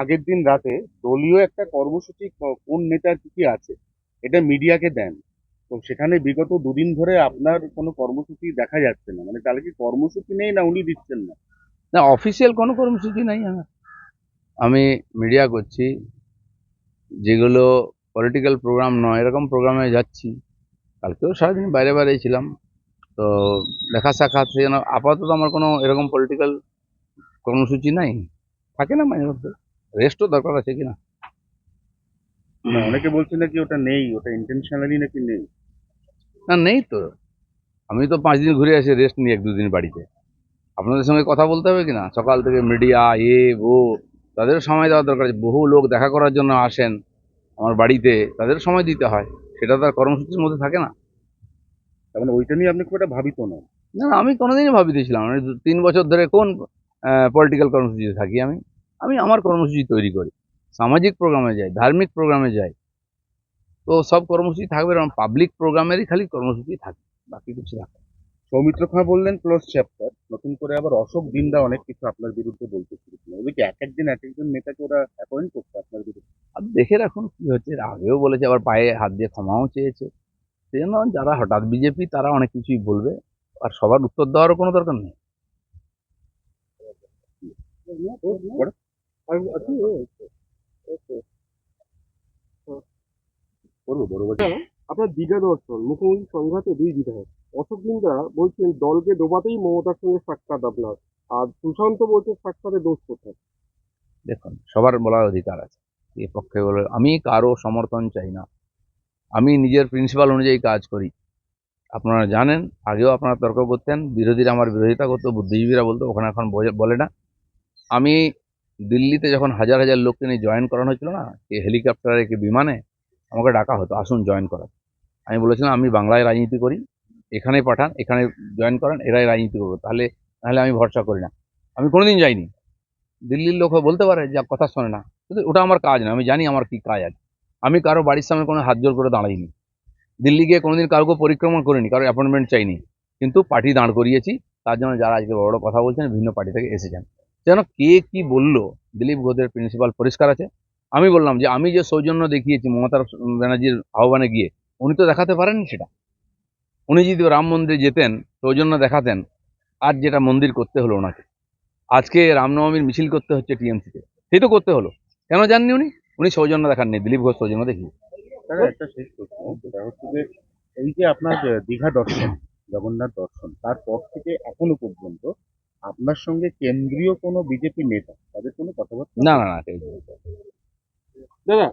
আগের দিন রাতে দলীয় একটা কর্মসূচি কোন নেতার কি কি আছে এটা মিডিয়াকে দেন। তো সেখানে বিগত দুদিন ধরে আপনার কোনো কর্মসূচি দেখা যাচ্ছে না। মানে তাহলে কি কর্মসূচি নেই না উনি দিচ্ছেন না? না অফিসিয়াল কোনো কর্মসূচি নাই আমার। আমি মিডিয়া করছি যেগুলো পলিটিক্যাল প্রোগ্রাম নয় এরকম প্রোগ্রামে যাচ্ছি। কালকেও সারাদিন বাইরে বাইরে ছিলাম। তো দেখা সাক্ষাৎ যেন আপাতত আমার কোনো এরকম পলিটিক্যাল কর্মসূচি নাই। থাকে না মাঝে মধ্যে। রেস্টও দরকার আছে কিনা? না, অনেকে বলছে নাকি ওটা নেই ওটা ইন্টেনশনালি নাকি নেই। না নেই তো। আমি তো পাঁচ দিন ঘুরে আসি রেস্ট নিয়ে এক দুদিন বাড়িতে। আপনাদের সঙ্গে কথা বলতে হবে কিনা? সকাল থেকে মিডিয়া এ ও তাদের সময় দেওয়া দরকার বহু লোক দেখা করার জন্য আসেন আমার বাড়িতে তাদের সময় দিতে হয়। সেটা তো আর কর্মসূচির মধ্যে থাকে না। তার মানে ওইটা নিয়ে আপনি খুব একটা ভাবিত নন। না না, আমি কোনোদিনই ভাবিতেছিলাম। আমি তিন বছর ধরে কোন পলিটিক্যাল কর্মসূচিতে থাকি আমি? আমি আমার কর্মসূচি তৈরি করি। সামাজিক প্রোগ্রামে যাই ধার্মিক প্রোগ্রামে যাই। তো সব কর্মসূচি থাকবে এবং পাবলিক প্রোগ্রামেরই খালি কর্মসূচি থাকে বাকি কিছু থাকে সৌমিত্র খাঁ বললেন ক্লোজ চ্যাপ্টার নতুন করে আবার অশোক দিনদা অনেক কিছু আপনার বিরুদ্ধে বলতে শুরু করলেন ওদিকে এক একদিন এক একজন নেতাকে ওরা অ্যাপয়েন্ট করছে আপনার বিরুদ্ধে। আর দেখে রাখুন কি হচ্ছে আগেও বলেছে আবার পায়ে হাত দিয়ে ক্ষমাও চেয়েছে। সেই জন্য যারা হঠাৎ বিজেপি তারা অনেক কিছুই বলবে আর সবার উত্তর দেওয়ারও কোনো দরকার নেই। করব বড় বাজার আপনার দীঘা দর্শন মুখোমুখি সংঘাতে দুই বিধায়ক। অশোক দিনদা বলছেন দলকে ডোবাতেই মমতার সঙ্গে সাক্ষাৎ আপনার আর সুশান্ত বলছে সাক্ষাতে দোষ কোথায়? দেখুন সবার বলার অধিকার আছে। এ পক্ষে বলে আমি কারও সমর্থন চাই না। আমি নিজের প্রিন্সিপাল অনুযায়ী কাজ করি। আপনারা জানেন আগেও আপনারা তর্ক করতেন বিরোধীরা আমার বিরোধিতা করতো বুদ্ধিজীবীরা বলতো ওখানে এখন বোঝে- বলে না। আমি দিল্লিতে যখন হাজার হাজার লোককে নিয়ে জয়েন করানো হয়েছিল না কি হেলিকপ্টারে কি বিমানে আমাকে ডাকা হতো, আসুন জয়েন করার। আমি বলেছিলাম, আমি বাংলায় রাজনীতি করি এখানে পাঠান, এখানে জয়েন করেন, এরাই রাজনীতি করব। তাহলে তাহলে আমি ভরসা করি না। আমি কোনোদিন যাইনি। দিল্লির লোক বলতে পারে যে কথা শোনে না। কিন্তু ওটা আমার কাজ না, আমি জানি আমার কি কাজ আছে। আমি কারও বাড়ির সামনে কোনো হাত জোর করে দাঁড়াইনি। দিল্লি গিয়ে কোনোদিন কাউকে পরিক্রমণ করিনি, কারও অ্যাপয়েন্টমেন্ট চাইনি। কিন্তু পার্টি দাঁড় করিয়েছি, তার জন্য যারা আজকে বড় কথা বলছেন ভিন্ন পার্টি থেকে এসেছেন। যেন কে কি বলল, দিলীপ ঘোষের প্রিন্সিপাল পরিষ্কার আছে? আমি বললাম যে, আমি যে সৌজন্য দেখিয়েছি মমতা ব্যানার্জির আহ্বানে গিয়ে, উনি তো দেখাতে পারেননি সেটা। উনি যদি রাম মন্দিরে যেতেন, সৌজন্য দেখাতেন আর যেটা মন্দির করতে হলো ওনাকে। আজকে রামনবমীর মিছিল করতে হচ্ছে টিএমসিতে। সেই তো করতে হলো। কেন জাননি উনি? উনি সৌজন্য দেখাননি, দিলীপ ঘোষ সৌজন্য দেখিয়ে। এই যে আপনার দীঘা দর্শন, জগন্নাথ দর্শন, তারপর থেকে এখনও পর্যন্ত আপনার সঙ্গে কেন্দ্রীয় কোনো বিজেপি নেতা তাদের কোনো কথাবার্তা? না না না দাদা